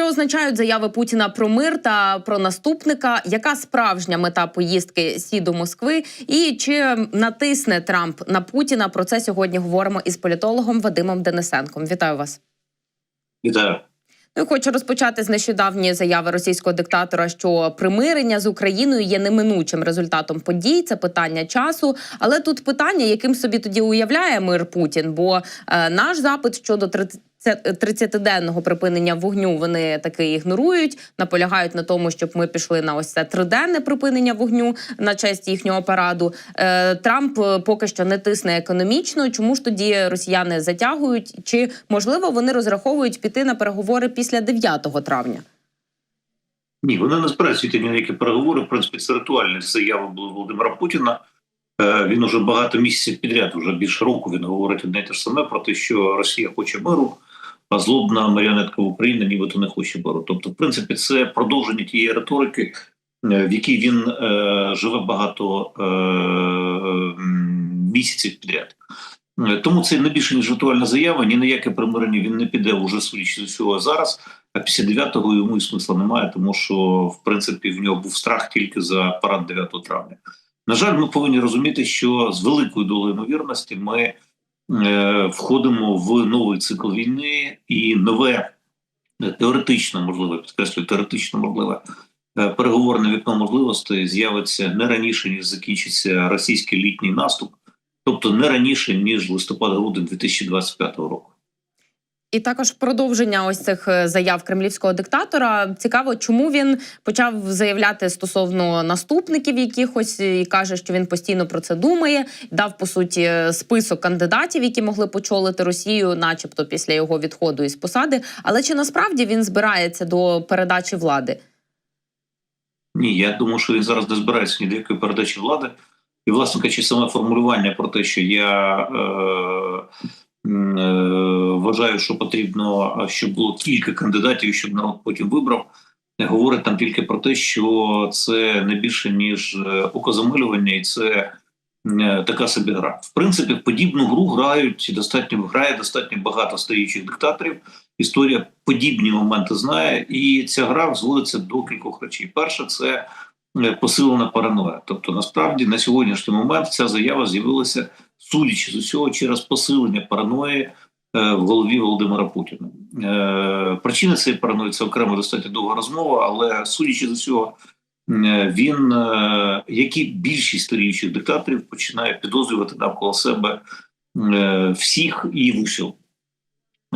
Що означають заяви Путіна про мир та про наступника? Яка справжня мета поїздки Сі до Москви? І чи натисне Трамп на Путіна? Про це сьогодні говоримо із політологом Вадимом Денисенком. Вітаю вас. Вітаю. Ну, хочу розпочати з нещодавньої заяви російського диктатора, що примирення з Україною є неминучим результатом подій. Це питання часу. Але тут питання, яким собі тоді уявляє мир Путін. Бо е, наш запит щодо 30 30-денного припинення вогню вони таки ігнорують, наполягають на тому, щоб ми пішли на ось це триденне припинення вогню на честь їхнього параду. Е, Трамп е, поки що не тисне економічно. Чому ж тоді росіяни затягують? Чи можливо вони розраховують піти на переговори після 9 травня? Ні, вони не збираються ні на які переговори. В принципі, це ритуальні заяви були Володимира Путіна. Е, Він уже багато місяців підряд, вже більше року він говорить одне те ж саме про те, що Росія хоче миру, а злобна маріонетка Україна нібито не хоче миру. Тобто, в принципі, це продовження тієї риторики, е, в якій він е, живе багато е, місяців підряд. Е, Тому це не більше ніж ритуальна заява. Ні на яке примирення він не піде уже судячи з усього зараз. А після 9-го йому і смисла немає, тому що в принципі в нього був страх тільки за парад 9 травня. На жаль, ми повинні розуміти, що з великою долею ймовірності ми входимо в новий цикл війни і нове е, теоретично можливе, підкреслюю, теоретично можливе е, переговорне вікно можливостей з'явиться не раніше ніж закінчиться російський літній наступ, тобто не раніше ніж листопад-грудень 2025 року. І також продовження ось цих е, заяв кремлівського диктатора. Цікаво, чому він почав заявляти стосовно наступників якихось і каже, що він постійно про це думає. Дав по суті список кандидатів, які могли почолити Росію, начебто після його відходу із посади. Але чи насправді він збирається до передачі влади? Ні, я думаю, що він зараз не збирається ні до якої передачі влади. І, власне кажучи, саме формулювання про те, що я е, е, вважаю, що потрібно, щоб було кілька кандидатів, щоб народ потім вибрав, говорить там тільки про те, що це не більше ніж е, окозамилювання, і це е, така собі гра. В принципі, подібну гру грають достатньо грає достатньо багато стоючих диктаторів. Історія подібні моменти знає, і ця гра зводиться до кількох речей. Перше, це е, посилена параноя. Тобто, насправді на сьогоднішній момент ця заява з'явилася, судячи з усього, через посилення параної е, в голові Володимира Путіна. Е, Причина цієї параної це окремо достатньо довга розмова, але судячи з усього, е, він, як і більшість старіючих диктаторів, починає підозрювати навколо себе всіх і в.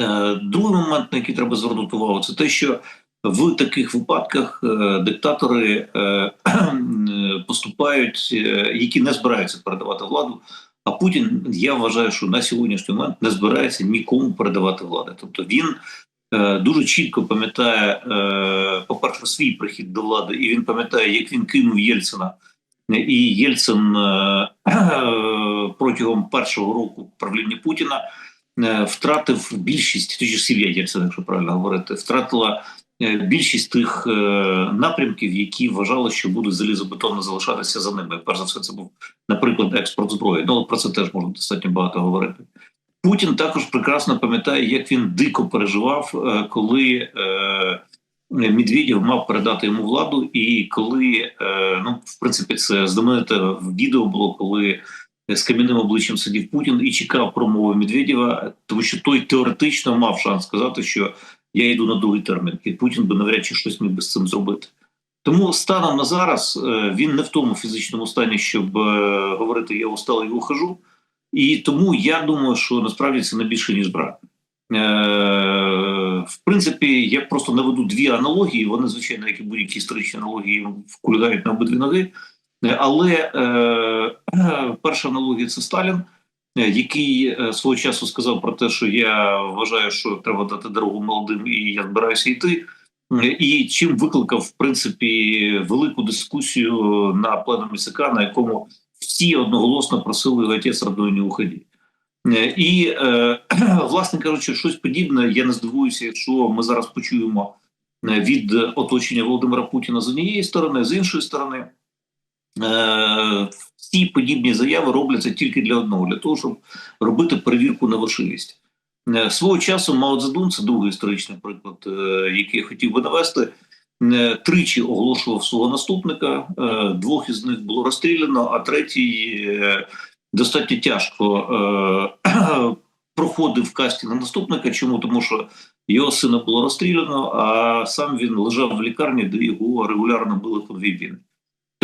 Е, Другий момент, на який треба звернути увагу, це те, що в таких випадках диктатори поступають, які не збираються передавати владу. А Путін, я вважаю, що на сьогоднішній момент не збирається нікому передавати влади. Тобто він е, дуже чітко пам'ятає, е, по-перше, свій прихід до влади, і він пам'ятає, як він кинув Єльцина. І Єльцин е, протягом першого року правління Путіна е, втратив більшість, ж сім'я Єльцина, якщо правильно говорити, втратила більшість тих е, напрямків, які вважали, що будуть залізобетонно залишатися за ними. Перш за все, це був, наприклад, експорт зброї. Ну, про це теж можна достатньо багато говорити. Путін також прекрасно пам'ятає, як він дико переживав, е, коли е, Медведєв мав передати йому владу, і коли, е, ну, в принципі, це знамените відео було, коли з кам'яним обличчям сидів Путін і чекав промови Медведєва, тому що той теоретично мав шанс сказати, що я йду на другий термін, і Путін би навряд чи щось міг би з цим зробити. Тому станом на зараз е, він не в тому фізичному стані, щоб е, говорити я устал і ухожу. І тому я думаю, що насправді це не більше ніж брак. Е, в принципі, я просто наведу дві аналогії. Вони, звичайно, як і будь-які історичні аналогії, вкуляють на обидві ноги. Але перша аналогія це Сталін, який е, свого часу сказав про те, що я вважаю, що треба дати дорогу молодим, і я збираюся йти. Е, І чим викликав в принципі велику дискусію на пленумі ЦК, на якому всі одноголосно просили родной не. Е, І, е, власне кажучи, щось подібне. Я не здивуюся, якщо ми зараз почуємо е, від оточення Володимира Путіна з однієї сторони, з іншої сторони. Е, Всі подібні заяви робляться тільки для одного, для того, щоб робити перевірку на важливість. Е, Свого часу Мао Цзедун, це другий історичний приклад, е, який я хотів би навести, тричі оголошував свого наступника. Двох із них було розстріляно, а третій достатньо тяжко проходив кастинг наступника. Чому? Тому що його сина було розстріляно, а сам він лежав в лікарні, де його регулярно били війни.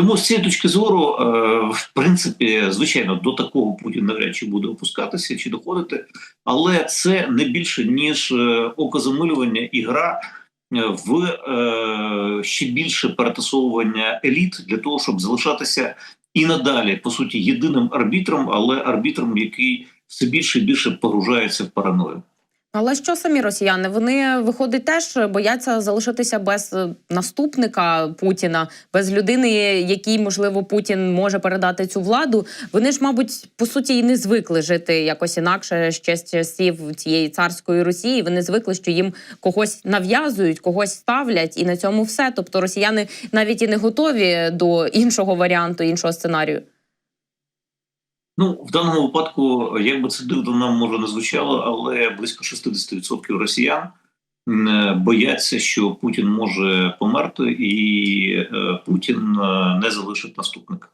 Тому з цієї точки зору, е, в принципі, звичайно, до такого Путін навряд чи буде опускатися чи доходити, але це не більше ніж е, окозамилювання і гра е, в ще більше перетасовування еліт для того, щоб залишатися і надалі, по суті, єдиним арбітром, але арбітром, який все більше і більше погружається в параною. Але що самі росіяни? Вони виходить теж бояться залишитися без е, наступника Путіна, без людини, якій можливо Путін може передати цю владу. Вони ж, мабуть, по суті, і не звикли жити якось інакше ще з часів цієї царської Росії. Вони звикли, що їм когось нав'язують, когось ставлять, і на цьому все. Тобто росіяни навіть і не готові до іншого варіанту, іншого сценарію. Ну, в даному випадку, як би це дивно нам може не звучало, але близько 60% росіян бояться, що Путін може померти, і е, Путін е, не залишить наступника.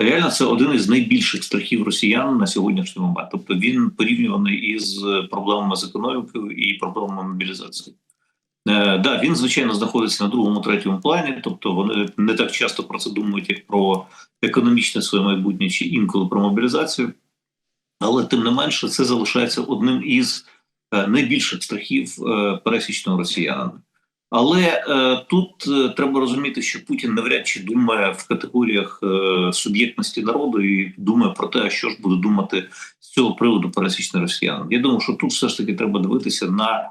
Реально, це один із найбільших страхів росіян на сьогоднішній момент. Тобто він порівнюваний із проблемами з економікою і проблемами мобілізації. Е, да, він звичайно знаходиться на другому, третьому плані, тобто вони не так часто про це думають, як про економічне своє майбутнє чи інколи про мобілізацію. Але тим не менше, це залишається одним із е, найбільших страхів е, пересічного росіянина. Але тут треба розуміти, що Путін навряд чи думає в категоріях суб'єктності народу і думає про те, що ж буде думати з цього приводу пересічний росіянин. Я думаю, що тут все ж таки треба дивитися на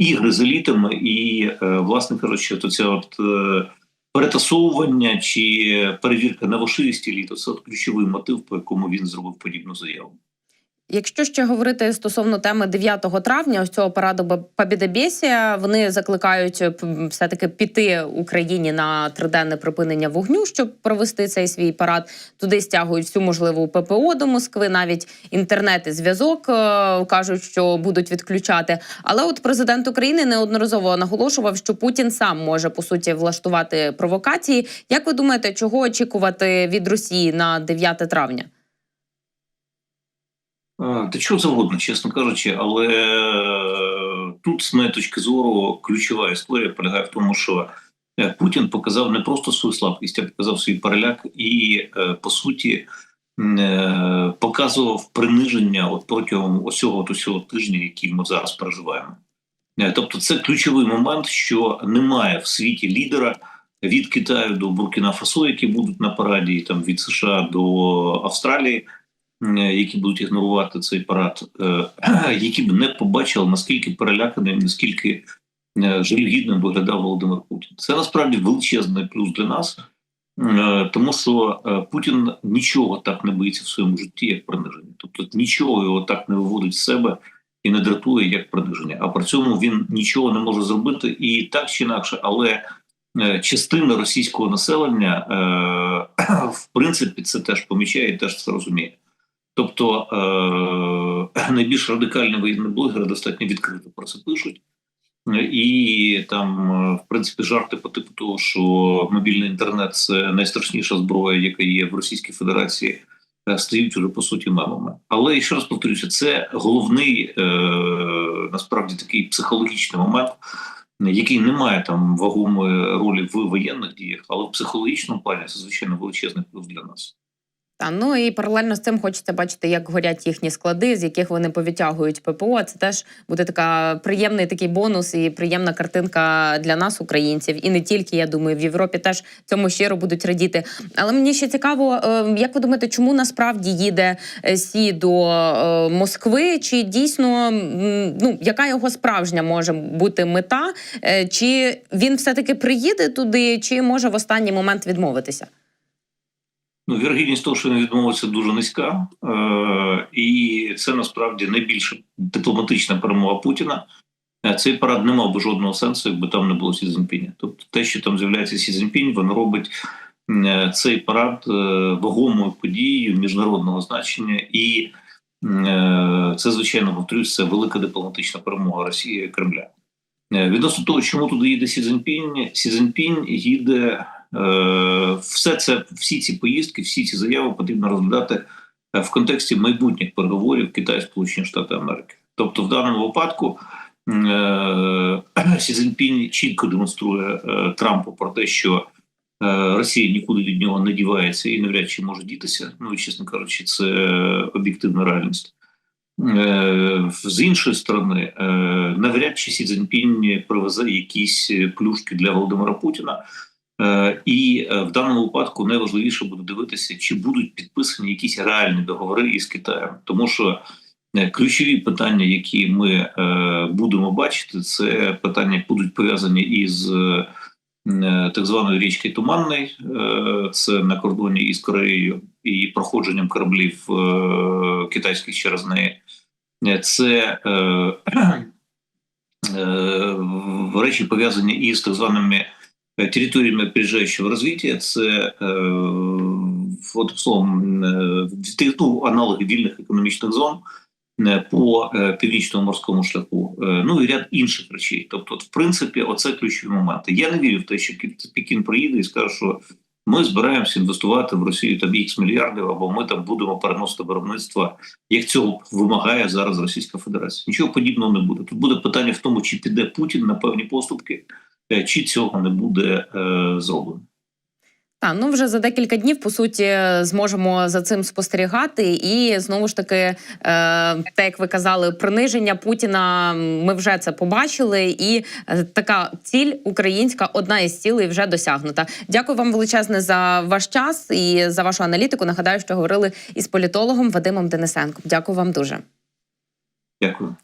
ігри з елітами, і, е, власне кажучи, то це от е, перетасовування чи перевірка на вошивість еліту це от ключовий мотив, по якому він зробив подібну заяву. Якщо ще говорити стосовно теми 9 травня, ось цього параду Побєдобєсія, вони закликають е, все-таки піти Україні на триденне припинення вогню, щоб провести цей свій парад. Туди стягують всю можливу ППО до Москви, навіть інтернет і зв'язок е, кажуть, що будуть відключати. Але от президент України неодноразово наголошував, що Путін сам може по суті влаштувати провокації. Як ви думаєте, чого очікувати від Росії на 9 травня? Та чого завгодно, чесно кажучи, але е, тут, з моєї точки зору, ключова історія полягає в тому, що е, Путін показав не просто свою слабкість, а показав свій переляк і, е, по суті, показував приниження от протягом усього усього тижня, який ми зараз переживаємо. Тобто, це ключовий момент, що немає в світі лідера від Китаю до Буркіна Фасо, які будуть на параді, там від США до Австралії які будуть ігнорувати цей парад, е, які б не побачили, наскільки переляканим, наскільки е, жалюгідним виглядав Володимир Путін. Це насправді величезний плюс для нас, е, тому що е, Путін нічого так не боїться в своєму житті, як приниження. Тобто нічого його так не виводить з себе і не дратує, як приниження. А при цьому він нічого не може зробити і так чи інакше, але. е, Частина російського населення, е, в принципі, це теж помічає і теж це розуміє. Тобто е- найбільш радикальні воєнні блогери достатньо відкрито про це пишуть. І там, е, в принципі, жарти по типу того, що мобільний інтернет це найстрашніша зброя, яка є в Російській Федерації, е, стають уже по суті мемами. Але ще раз повторюся, це головний е- насправді такий психологічний момент, який не має там вагомої ролі в воєнних діях, але в психологічному плані це звичайно величезний плюс для нас. Та ну і паралельно з цим хочеться бачити, як горять їхні склади, з яких вони повитягують ППО. Це теж буде така приємний такий бонус і приємна картинка для нас, українців, і не тільки я думаю, в Європі теж цьому щиро будуть радіти. Але мені ще цікаво, е, як ви думаєте, чому насправді їде е, Сі до е, Москви? Чи дійсно ну яка його справжня може бути мета? Е, Чи він все таки приїде туди, чи може в останній момент відмовитися? Ну, вірогідність того, що він відмовився, дуже низька, е- і це насправді найбільша дипломатична перемога Путіна. Е, Цей парад не мав би жодного сенсу, якби там не було Сі Цзіньпіня. Тобто, те, що там з'являється Сі Цзіньпінь, він робить е, цей парад е, вагомою подією міжнародного значення і Це, звичайно, повторюсь, це велика дипломатична перемога Росії і Кремля. Відносно того, чому туди їде Сі Цзіньпінь, Сі Цзіньпінь їде все це, всі ці поїздки, всі ці заяви потрібно розглядати е, в контексті майбутніх переговорів Китай Сполучені Штати Америки. Тобто, в даному випадку е, Сі Цзіньпінь чітко демонструє е, Трампу про те, що е, Росія нікуди від нього не дівається і навряд чи може дітися. Ну чесно кажучи, це об'єктивна реальність. Е, З іншої сторони, е, навряд чи Сі Цзіньпінь привезе якісь плюшки для Володимира Путіна. Е, І е, в даному випадку найважливіше буде дивитися, чи будуть підписані якісь реальні договори із Китаєм, тому що е, ключові питання, які ми будемо бачити, це питання будуть пов'язані із так званою річкою Туманний, це на кордоні із Кореєю і проходженням кораблів китайських через неї. Це речі пов'язані із так званими е, територіями опережаючого розвиття. Це е, от, словом е, ну, аналоги вільних економічних зон по північному морському шляху, ну і ряд інших речей. Тобто, в принципі, оце ключові моменти. Я не вірю в те, що Кі- Пекін приїде і скаже, що ми збираємося інвестувати в Росію там ікс мільярдів, або ми там будемо переносити виробництво, як цього вимагає зараз Російська Федерація. Нічого подібного не буде. Тут буде питання в тому, чи піде Путін на певні поступки, чи цього не буде е, зроблено. Та ну вже за декілька днів по суті зможемо за цим спостерігати, і знову ж таки, е, те, як ви казали, приниження Путіна. Ми вже це побачили, і е, така ціль українська, одна із цілей вже досягнута. Дякую вам величезне за ваш час і за вашу аналітику. Нагадаю, що говорили із політологом Вадимом Денисенком. Дякую вам дуже. Дякую.